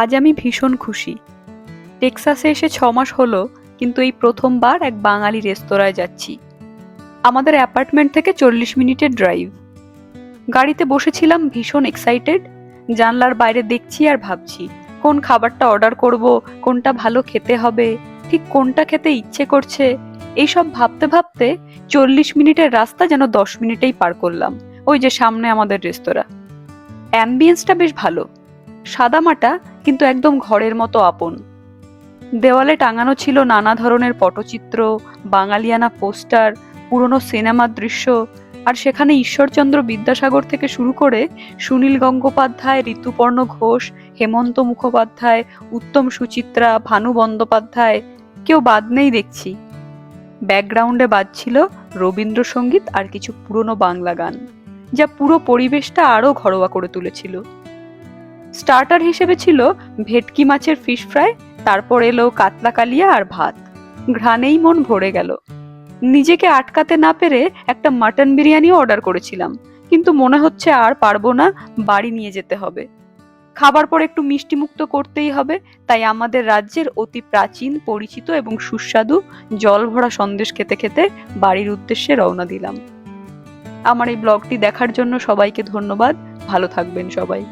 আজ আমি ভীষণ খুশি। টেক্সাসে এসে ছ মাস হলো, কিন্তু এই প্রথমবার এক বাঙালি রেস্তোরাঁয় যাচ্ছি। আমাদের অ্যাপার্টমেন্ট থেকে চল্লিশ মিনিটের ড্রাইভ। গাড়িতে বসেছিলাম ভীষণ এক্সাইটেড, জানলার বাইরে দেখছি আর ভাবছি, কোন খাবারটা অর্ডার করব, কোনটা ভালো খেতে হবে, ঠিক কোনটা খেতে ইচ্ছে করছে? এইসব ভাবতে ভাবতে চল্লিশ মিনিটের রাস্তা যেন দশ মিনিটেই পার করলাম, ওই যে সামনে আমাদের রেস্তোরাঁ। অ্যাম্বিয়েন্সটা বেশ ভালো। সাদামাটা কিন্তু একদম ঘরের মতো আপন। দেওয়ালে টাঙানো ছিল নানা ধরনের পটচিত্র, বাঙালিয়ানা পোস্টার, পুরনো সিনেমার দৃশ্য, আর সেখানে ঈশ্বরচন্দ্র বিদ্যাসাগর থেকে শুরু করে সুনীল গঙ্গোপাধ্যায়, ঋতুপর্ণ ঘোষ, হেমন্ত মুখোপাধ্যায়, উত্তম সুচিত্রা, ভানু বন্দ্যোপাধ্যায়, কেউ বাদ নেই দেখছি। ব্যাকগ্রাউন্ডে বাজছিল রবীন্দ্রসঙ্গীত আর কিছু পুরনো বাংলা গান, যা পুরো পরিবেশটা আরও ঘরোয়া করে তুলেছিল। স্টার্টার হিসেবে ছিল ভেটকি মাছের ফিশ ফ্রাই তারপর এলো কাতলা কালিয়া আর ভাত। ঘ্রাণেই মন ভরে গেল। নিজেকে আটকাতে না পেরে একটা মাটন বিরিয়ানিও অর্ডার করেছিলাম, কিন্তু মনে হচ্ছে আর পারব না, বাড়ি নিয়ে যেতে হবে। খাবার পর একটু মিষ্টি মুক্ত করতেই হবে, তাই আমাদের রাজ্যের অতি প্রাচীন, পরিচিত এবং সুস্বাদু জল ভরা সন্দেশ খেতে খেতে বাড়ির উদ্দেশ্যে রওনা দিলাম। আমার এই ব্লগটি দেখার জন্য সবাইকে ধন্যবাদ, ভালো থাকবেন সবাই।